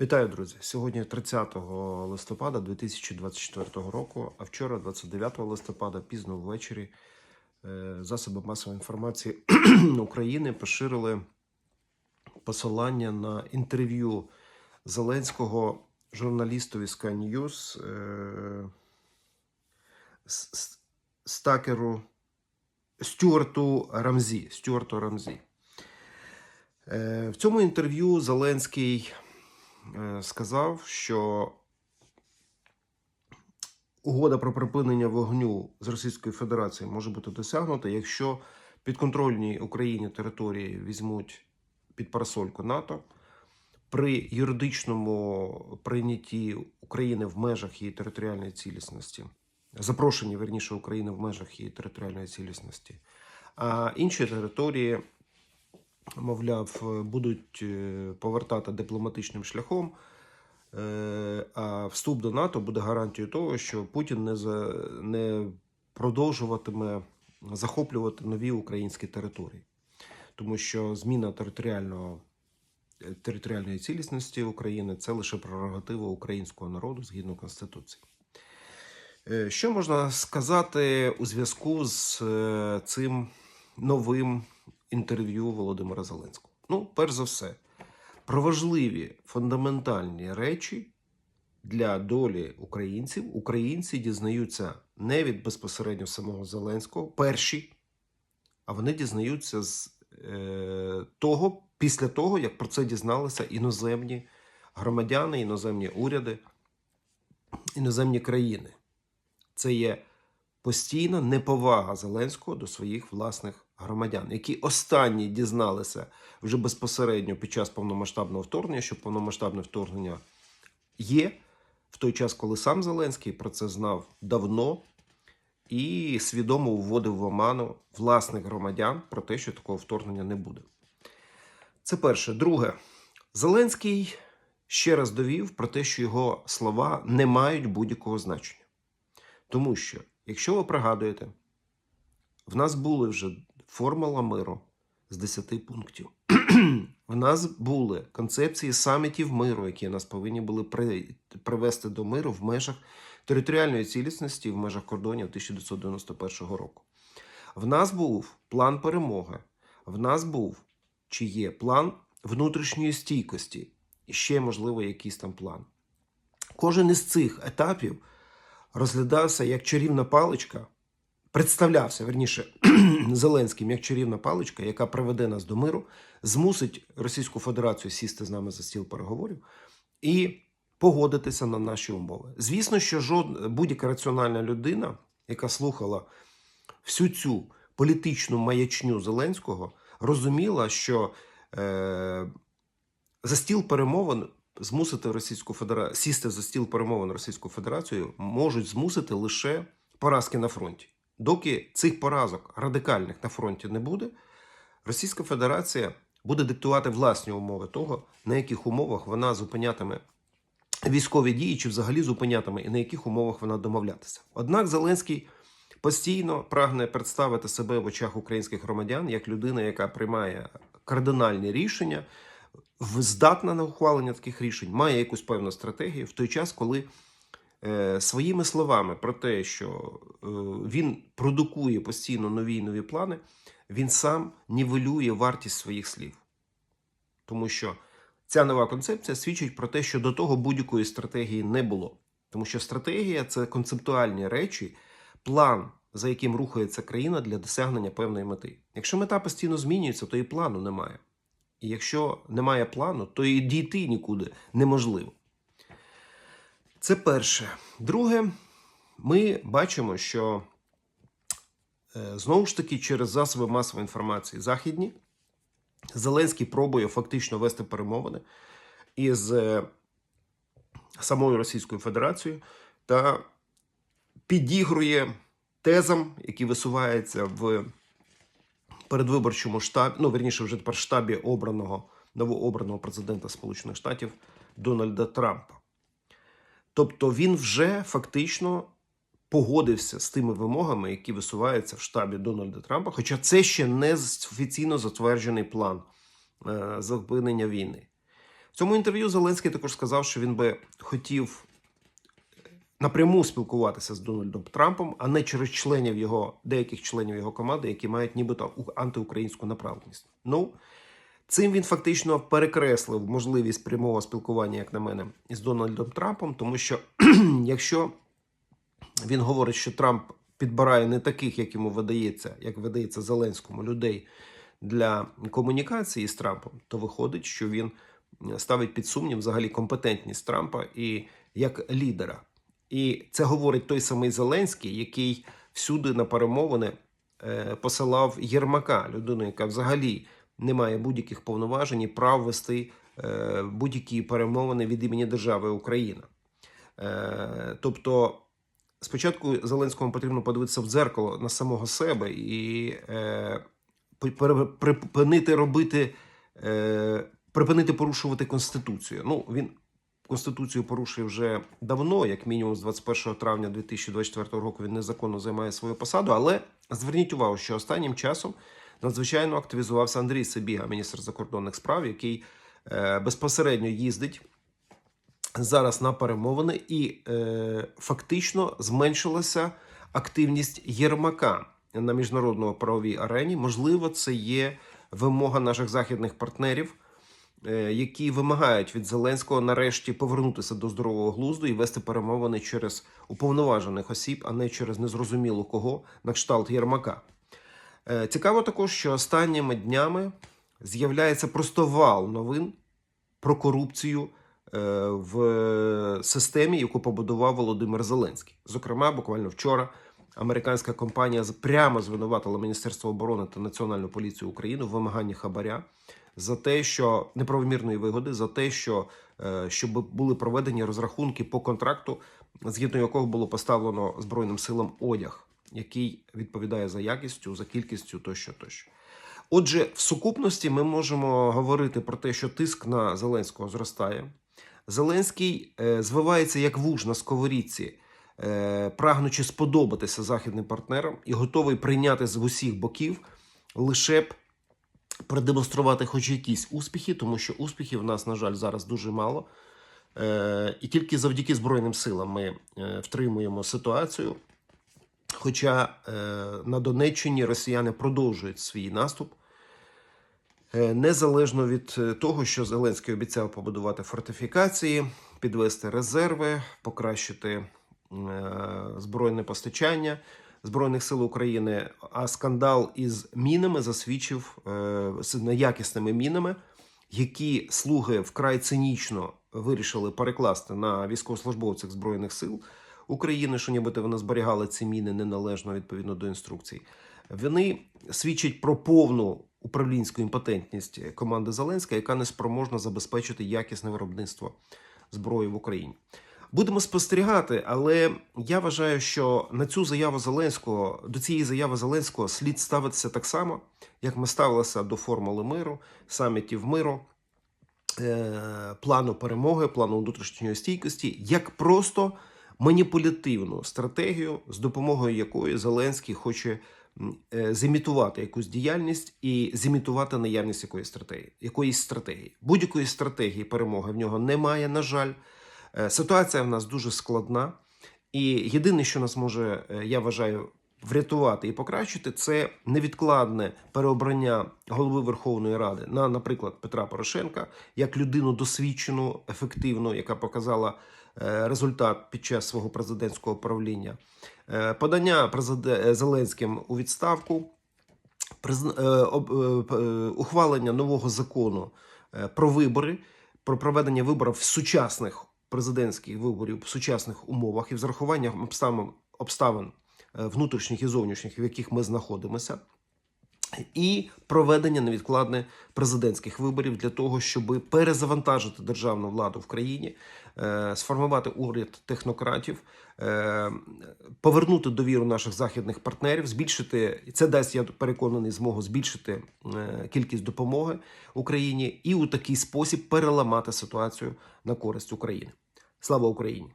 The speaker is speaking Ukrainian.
Вітаю, друзі! Сьогодні 30 листопада 2024 року, а вчора, 29 листопада, пізно ввечері, е, засоби масової інформації України поширили посилання на інтерв'ю Зеленського журналістові Sky News е, Стакеру Стюарту Рамзі. Стюарту Рамзі. Е, В цьому інтерв'ю Зеленський сказав, що угода про припинення вогню з Російською Федерацією може бути досягнута, якщо підконтрольні Україні території візьмуть під парасольку НАТО. При юридичному прийнятті України в межах її територіальної цілісності, запрошенні верніше України в межах її територіальної цілісності, а інші території мовляв, е, будуть е, повертати дипломатичним шляхом. е, А вступ до НАТО буде гарантією того, що Путін не, за, не продовжуватиме захоплювати нові українські території, тому що зміна територіального територіальної цілісності України це лише прерогатива українського народу згідно Конституції. Що можна сказати у зв'язку з цим новим інтерв'ю Володимира Зеленського? Ну, перш за все, про важливі фундаментальні речі для долі українців українці дізнаються не від безпосередньо самого Зеленського, перші, а вони дізнаються з е, того, після того, як про це дізналися іноземні громадяни, іноземні уряди, іноземні країни. Це є постійна неповага Зеленського до своїх власних громадян, які останні дізналися вже безпосередньо під час повномасштабного вторгнення, що повномасштабне вторгнення є в той час, коли сам Зеленський про це знав давно і свідомо вводив в оману власних громадян про те, що такого вторгнення не буде. Це перше. Друге, Зеленський ще раз довів про те, що його слова не мають будь-якого значення. Тому що, якщо ви пригадуєте, в нас були вже формула миру з 10 пунктів. В нас були концепції самітів миру, які нас повинні були привести до миру в межах територіальної цілісності в межах кордонів 1991 року. В нас був план перемоги, в нас був чи є план внутрішньої стійкості, і ще, можливо, якийсь там план. Кожен із цих етапів розглядався як чарівна паличка, представлявся верніше Зеленським як чарівна паличка, яка приведе нас до миру, змусить Російську Федерацію сісти з нами за стіл переговорів і погодитися на наші умови. Звісно, що жод... будь-яка раціональна людина, яка слухала всю цю політичну маячню Зеленського, розуміла, що е... за стіл перемовин змусити Російську Федерацію сісти за стіл перемовин Російську Федерацію можуть змусити лише поразки на фронті. Доки цих поразок радикальних на фронті не буде, Російська Федерація буде диктувати власні умови того, на яких умовах вона зупинятиме військові дії, чи взагалі зупинятиме, і на яких умовах вона домовлятися. Однак Зеленський постійно прагне представити себе в очах українських громадян як людина, яка приймає кардинальні рішення, здатна на ухвалення таких рішень, має якусь певну стратегію в той час, коли е, своїми словами про те, що е, він продукує постійно нові і нові плани, він сам нівелює вартість своїх слів. Тому що ця нова концепція свідчить про те, що до того будь-якої стратегії не було. Тому що стратегія це концептуальні речі, план, за яким рухається країна для досягнення певної мети. Якщо мета постійно змінюється, то і плану немає. І якщо немає плану, то і дійти нікуди неможливо. Це перше. Друге, ми бачимо, що е, знову ж таки через засоби масової інформації західні Зеленський пробує фактично вести перемовини із е, самою Російською Федерацією та підігрує тезам, які висуваються в передвиборчому штабі, ну верніше, вже тепер штабі обраного новообраного президента Сполучених Штатів Дональда Трампа. Тобто він вже фактично погодився з тими вимогами, які висуваються в штабі Дональда Трампа, хоча це ще не офіційно затверджений план е, зупинення війни. В цьому інтерв'ю Зеленський також сказав, що він би хотів напряму спілкуватися з Дональдом Трампом, а не через членів його деяких членів його команди, які мають нібито антиукраїнську направленість. Ну цим він фактично перекреслив можливість прямого спілкування, як на мене, із Дональдом Трампом, тому що якщо він говорить, що Трамп підбирає не таких, як йому видається, як видається Зеленському людей для комунікації з Трампом, то виходить, що він ставить під сумнів взагалі компетентність Трампа і як лідера. І це говорить той самий Зеленський, який всюди на перемовини е, посилав Єрмака, людину, яка взагалі не має будь-яких повноважень і прав вести е, будь-які перемовини від імені держави Україна. Е, тобто, спочатку Зеленському потрібно подивитися в дзеркало на самого себе і припинити робити, припинити порушувати конституцію. Ну він конституцію порушує вже давно, як мінімум з 21 травня 2024 року. Він незаконно займає свою посаду. Але зверніть увагу, що останнім часом надзвичайно активізувався Андрій Сибіга, міністр закордонних справ, який е, безпосередньо їздить зараз на перемовини, і е, фактично зменшилася активність Єрмака на міжнародно правовій арені. Можливо, це є вимога наших західних партнерів, які вимагають від Зеленського нарешті повернутися до здорового глузду і вести перемовини через уповноважених осіб, а не через незрозуміло кого на кшталт Єрмака. Е, Цікаво також, що останніми днями з'являється просто вал новин про корупцію е, в системі, яку побудував Володимир Зеленський. Зокрема, буквально вчора американська компанія прямо звинуватила Міністерство оборони та Національну поліцію України в вимаганні хабаря за те, що неправомірної вигоди, за те, що е, щоб були проведені розрахунки по контракту, згідно якого було поставлено Збройним силам одяг, який відповідає за якістю, за кількістю тощо тощо. Отже, в сукупності ми можемо говорити про те, що тиск на Зеленського зростає. Зеленський е, звивається як вуж на сковорідці, е, прагнучи сподобатися західним партнерам і готовий прийняти з усіх боків лише б продемонструвати хоч якісь успіхи, тому що успіхів в нас, на жаль, зараз дуже мало. Е, і тільки завдяки Збройним силам ми е, втримуємо ситуацію. Хоча е, на Донеччині росіяни продовжують свій наступ. Незалежно від того, що Зеленський обіцяв побудувати фортифікації, підвести резерви, покращити збройне постачання Збройних сил України, а скандал із мінами засвідчив е, з неякісними мінами, які слуги вкрай цинічно вирішили перекласти на військовослужбовців Збройних сил України, що нібито вони зберігали ці міни неналежно відповідно до інструкцій. Вони свідчать про повну управлінську імпотентність команди Зеленська, яка не спроможна забезпечити якісне виробництво зброї в Україні. Будемо спостерігати, але я вважаю, що на цю заяву Зеленського до цієї заяви Зеленського слід ставитися так само, як ми ставилися до формули миру, самітів миру, е, плану перемоги, плану внутрішньої стійкості, як просто маніпулятивну стратегію, з допомогою якої Зеленський хоче е, зімітувати якусь діяльність і зімітувати наявність якоїсь стратегії, якоїсь стратегії. Будь-якої стратегії перемоги в нього немає, на жаль. Е, Ситуація в нас дуже складна, і єдине, що нас може, е, я вважаю, врятувати і покращити, це невідкладне переобрання голови Верховної Ради на, наприклад, Петра Порошенка як людину досвідчену, ефективну, яка показала е, результат під час свого президентського правління. Подання Зеленським у відставку, ухвалення нового закону про вибори, про проведення виборів в сучасних президентських виборів в сучасних умовах і з урахуванням обставин, обставин е, внутрішніх і зовнішніх, в яких ми знаходимося. І проведення невідкладне президентських виборів для того, щоб перезавантажити державну владу в країні, е, сформувати уряд технократів, е, повернути довіру наших західних партнерів, збільшити це дасть, я переконаний, змогу збільшити кількість допомоги Україні і у такий спосіб переламати ситуацію на користь України. Слава Україні!